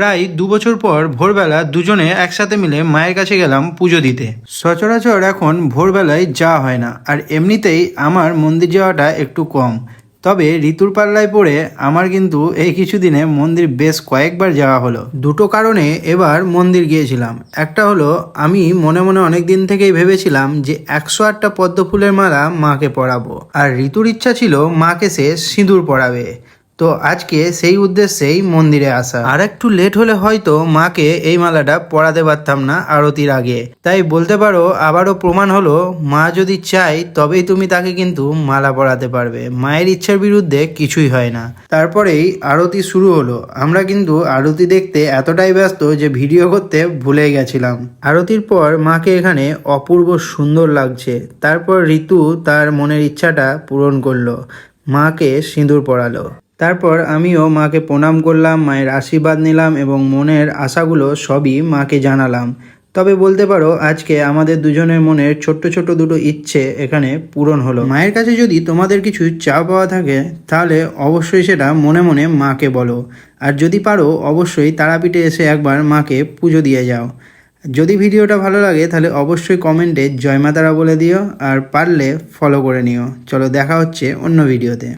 প্রায় দু বছর পর ভোরবেলা দুজনে একসাথে মিলে মায়ের কাছে গেলাম পুজো দিতে। সচরাচর এখন ভোরবেলায় যাওয়া হয় না, আর এমনিতেই আমার মন্দির যাওয়াটা একটু কম। তবে ঋতুর পাল্লায় পড়ে আমার কিন্তু এই কিছুদিনে মন্দির বেশ কয়েকবার যাওয়া হলো। দুটো কারণে এবার মন্দির গিয়েছিলাম। একটা হলো, আমি মনে মনে অনেক দিন থেকেই ভেবেছিলাম যে একশো আটটা পদ্ম ফুলের মালা মাকে পরাবো। আর ঋতুর ইচ্ছা ছিল মাকে সে সিঁদুর পরাবে। তো আজকে সেই উদ্দেশ্যেই মন্দিরে আসা। আর একটু লেট হলে হয়তো মাকে এই মালাটা পরাতে পারতাম না আরতির আগে। তাই বলতে পারো, আবারও প্রমাণ হলো, মা যদি চায় তবেই তুমি তাকে কিন্তু মালা পড়াতে পারবে। মায়ের ইচ্ছার বিরুদ্ধে কিছুই হয় না। তারপরেই আরতি শুরু হলো। আমরা কিন্তু আরতি দেখতে এতটাই ব্যস্ত যে ভিডিও করতে ভুলে গেছিলাম। আরতির পর মাকে এখানে অপূর্ব সুন্দর লাগছে। তারপর ঋতু তার মনের ইচ্ছাটা পূরণ করল। মাকে সিঁদুর পরালো। তারপর আমিও মাকে প্রণাম করলাম, মায়ের আশীর্বাদ নিলাম এবং মনের আশাগুলো সবই মাকে জানালাম। তবে বলতে পারো, আজকে আমাদের দুজনের মনের ছোট্ট ছোট্ট দুটো ইচ্ছে এখানে পূরণ হলো। মায়ের কাছে যদি তোমাদের কিছু চা পাওয়া থাকে, তাহলে অবশ্যই সেটা মনে মনে মাকে বলো। আর যদি পারো, অবশ্যই তারাপীঠে এসে একবার মাকে পুজো দিয়ে যাও। যদি ভিডিওটা ভালো লাগে, তাহলে অবশ্যই কমেন্টে জয় মা তারা বলে দিও, আর পারলে ফলো করে নিও। চলো, দেখা হচ্ছে অন্য ভিডিওতে।